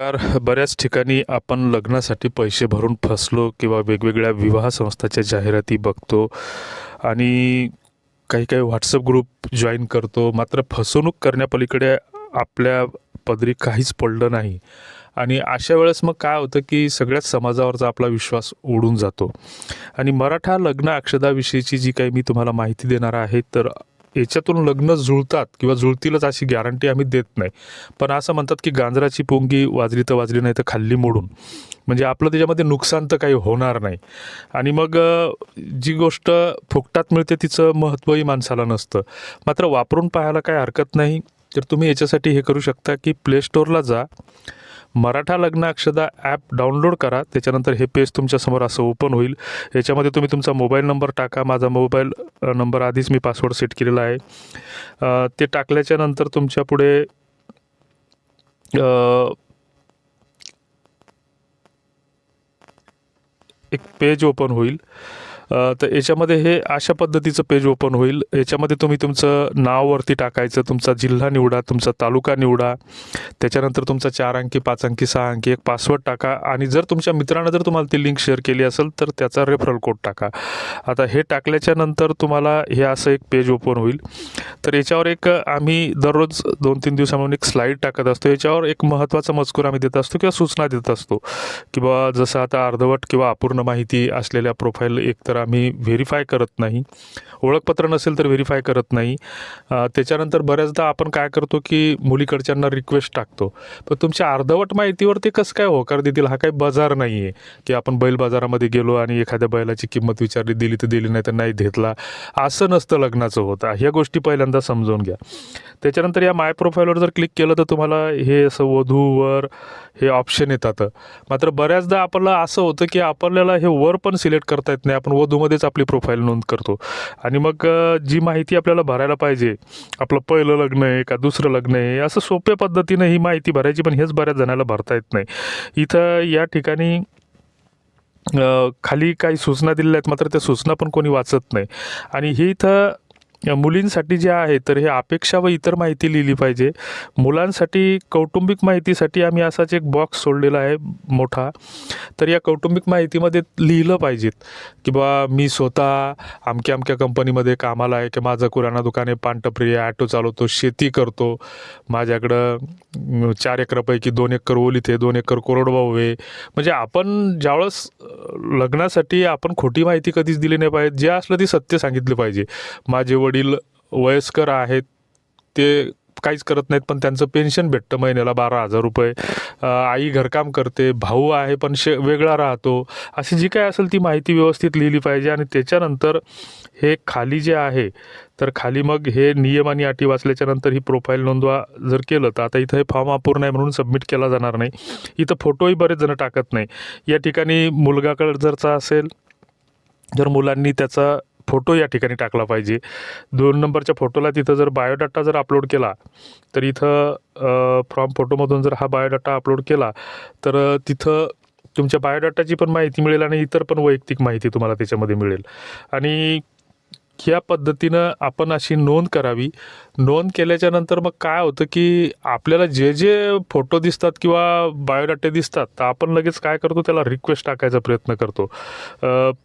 Car बऱ्याच ठिकाणी आपण लग्नासाठी पैसे भरून फसलो किंवा वेगवेगळ्या विवाह संस्थाच्या जाहिराती बघतो आणि काही काही व्हॉट्सअप ग्रुप जॉईन करतो. मात्र फसवणूक करण्यापलीकडे आपल्या पदरी काहीच पडलं नाही. आणि अशा वेळेस मग काय होतं की सगळ्याच समाजावरचा आपला विश्वास उडून जातो. आणि मराठा लग्न अक्षदाविषयीची जी काही मी तुम्हाला माहिती देणार आहे तर याच्यातून लग्न जुळतात किंवा जुळतीलच अशी गॅरंटी आम्ही देत नाही. पण असं म्हणतात की गांजराची पोंगी वाजली तर वाजली नाही तर खाल्ली मोडून. म्हणजे आपलं त्याच्यामध्ये नुकसान तर काही होणार नाही. आणि मग जी गोष्ट फुकटात मिळते तिचं महत्त्वही माणसाला नसतं. मात्र वापरून पाहायला काही हरकत नाही. तर तुम्ही याच्यासाठी हे करू शकता की प्ले स्टोअरला जा. मराठा लग्न अक्षदा ॲप डाउनलोड करा. त्याच्यानंतर हे पेज तुमच्यासमोर असं ओपन होईल. याच्यामध्ये तुम्ही तुमचा मोबाईल नंबर टाका. माझा मोबाईल नंबर आधीच मी पासवर्ड सेट केलेला आहे. ते टाकल्याच्या नंतर तुमच्यापुढे एक पेज ओपन होईल. तर याच्यामध्ये हे अशा पद्धतीचं पेज ओपन होईल. याच्यामध्ये तुम्ही तुमचं नाववरती टाकायचं तुमचा जिल्हा निवडा तुमचा तालुका निवडा त्याच्यानंतर तुमचा चार अंकी पाच अंकी सहा अंकी एक पासवर्ड टाका आणि जर तुमच्या मित्रानं जर तुम्हाला ती लिंक शेअर केली असेल तर त्याचा रेफरल कोड टाका. आता हे टाकल्याच्या नंतर तुम्हाला हे असं एक पेज ओपन होईल. तर याच्यावर एक आम्ही दररोज दोन तीन दिवसामधून एक स्लाईड टाकत असतो. याच्यावर एक महत्त्वाचा मजकूर आम्ही देत असतो किंवा सूचना देत असतो. किंवा जसं आता अर्धवट किंवा अपूर्ण माहिती असलेल्या प्रोफाईल एकतर आम्ही व्हेरीफाय करत नाही. ओळखपत्र नसेल तर व्हेरीफाय करत नाही. त्याच्यानंतर बऱ्याचदा आपण काय करतो की मुलीकडच्यांना रिक्वेस्ट टाकतो. पण तुमच्या अर्धवट माहितीवर ते कसं काय होकार देतील? हा काही बाजार नाही आहे की आपण बैल बाजारामध्ये गेलो आणि एखाद्या बैलाची किंमत विचारली दिली तर दिली नाही तर नाही घेतला. असं नसतं लग्नाचं होतं. ह्या गोष्टी पहिल्यांदा समजून घ्या. त्याच्यानंतर या माय प्रोफाईलवर जर क्लिक केलं तर तुम्हाला हे असं वधूवर हे ऑप्शन येतात. मात्र बऱ्याचदा आपल्याला असं होतं की आपल्याला हे वर पण सिलेक्ट करता येत नाही. आपण वधूमध्येच आपली प्रोफाईल नोंद करतो. आणि मग जी माहिती आपल्याला भरायला पाहिजे आपलं पहिलं लग्न आहे का दुसरं लग्न आहे असं सोप्या पद्धतीनं ही माहिती भरायची पण हेच बऱ्याच जणाला भरता येत नाही. इथं या ठिकाणी खाली काही सूचना दिलेल्या आहेत मात्र त्या सूचना पण कोणी वाचत नाही. आणि ही इथं मुलींसाठी जे आहे तर हे अपेक्षा व इतर माहिती लिहिली पाहिजे. मुलांसाठी कौटुंबिक माहितीसाठी आम्ही असाच एक बॉक्स सोडलेला आहे मोठा. तर या कौटुंबिक माहितीमध्ये लिहिलं पाहिजेत की बा मी स्वतः अमक्या अमक्या कंपनीमध्ये कामाला आहे की माझं किराणा दुकान आहे पानटपरी ॲटो चालवतो शेती करतो. माझ्याकडं चार एकरापैकी दोन एकर ओलीत आहे दोन एकर कोरडवाहू आहे. म्हणजे आपण ज्यावेळेस लग्नासाठी आपण खोटी माहिती कधीच दिली नाही पाहिजे. जे असलं ती सत्य सांगितलं पाहिजे. माझे वडील वयस्कर आहेत ते काहीच करत नाहीत पण त्यांचं पेन्शन भेटतं महिन्याला बारा हजार रुपये. आई घरकाम करते भाऊ आहे पण शे वेगळा राहतो. अशी जी काय असेल ती माहिती व्यवस्थित लिहिली पाहिजे आणि त्याच्यानंतर हे खाली जे आहे तर खाली मग हे नियम आणि अटी वाचल्याच्यानंतर ही प्रोफाईल नोंदवा जर केलं तर. आता इथं हे फॉर्म अपूर्ण आहे म्हणून सबमिट केला जाणार नाही. इथं फोटोही बरेच जण टाकत नाही. या ठिकाणी मुलगाकडे जरचा असेल जर मुलांनी त्याचा फोटो या ठिकाणी टाकला पाहिजे. दोन नंबरच्या फोटोला तिथं जर बायोडाटा जर अपलोड केला तर इथं फ्रॉम फोटोमधून जर हा बायोडाटा अपलोड केला तर तिथं तुमच्या बायोडाटाची पण माहिती मिळेल आणि इतर पण वैयक्तिक माहिती तुम्हाला त्याच्यामध्ये मिळेल. आणि या पद्धतीनं आपण अशी नोंद करावी. नोंद केल्याच्यानंतर मग काय होतं की आपल्याला जे जे फोटो दिसतात किंवा बायोडाटे दिसतात तर आपण लगेच काय करतो त्याला रिक्वेस्ट टाकायचा प्रयत्न करतो.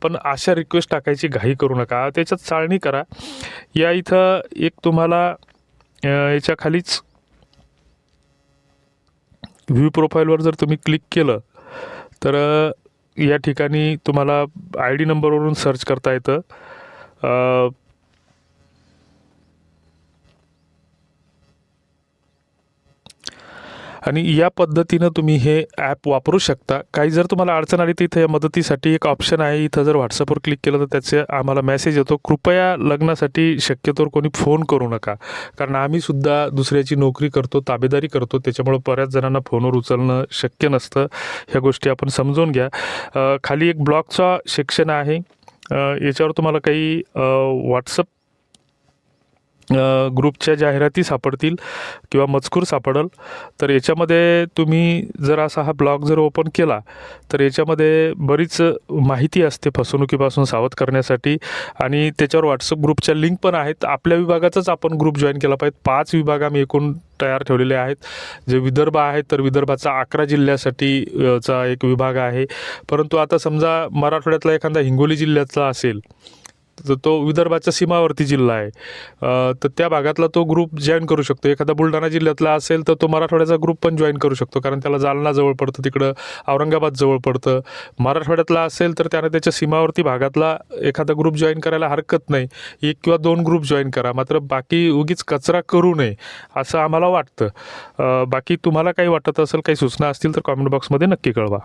पण अशा रिक्वेस्ट टाकायची घाई करू नका. त्याच्यात चाळणी करा. या इथं एक तुम्हाला याच्या खालीच व्ह्यू प्रोफाईलवर जर तुम्ही क्लिक केलं तर या ठिकाणी तुम्हाला आय डी नंबरवरून सर्च करता येतं. आणि या पद्धतीनं तुम्ही हे ॲप वापरू शकता. काही जर तुम्हाला अडचण आली तर इथं या मदतीसाठी एक ऑप्शन आहे. इथं जर व्हॉट्सअपवर क्लिक केलं तर त्याचे आम्हाला मेसेज येतो. कृपया लग्नासाठी शक्यतोवर कोणी फोन करू नका. कारण आम्हीसुद्धा दुसऱ्याची नोकरी करतो ताबेदारी करतो. त्याच्यामुळं बऱ्याच जणांना फोनवर उचलणं शक्य नसतं. ह्या गोष्टी आपण समजून घ्या. खाली एक ब्लॉगचा सेक्शन आहे. याच्यावर तुम्हाला काही व्हॉट्सअप ग्रुपच्या जाहिराती सापडतील किंवा मजकूर सापडल तर याच्यामध्ये तुम्ही जर असा हा ब्लॉग जर ओपन केला तर याच्यामध्ये बरीच माहिती असते फसवणुकीपासून सावध करण्यासाठी आणि त्याच्यावर व्हॉट्सअप ग्रुपच्या लिंक पण आहेत. आपल्या विभागाचाच आपण ग्रुप जॉईन केला पाहिजे. पाच विभाग आम्ही एकूण तयार ठेवलेले आहेत. जे विदर्भ आहेत तर विदर्भाचा अकरा जिल्ह्यासाठी चा एक विभाग आहे. परंतु आता समजा मराठवाड्यातला एखादा हिंगोली जिल्ह्यातला असेल तर तो विदर्भाच्या सीमावर्ती जिल्हा आहे. तर त्या भागातला तो ग्रुप जॉईन करू शकतो. एखादा बुलढाणा जिल्ह्यातला असेल तर तो मराठवाड्याचा ग्रुप पण जॉईन करू शकतो. कारण त्याला जालना जवळ पडतं तिकडं औरंगाबाद जवळ पडतं. मराठवाड्यातला असेल तर त्यानं त्याच्या सीमावर्ती भागातला एखादा ग्रुप जॉईन करायला हरकत नाही. एक किंवा दोन ग्रुप जॉईन करा. मात्र बाकी उगीच कचरा करू नये असं आम्हाला वाटतं. बाकी तुम्हाला काही वाटत असेल काही सूचना असतील तर कॉमेंट बॉक्समध्ये नक्की कळवा.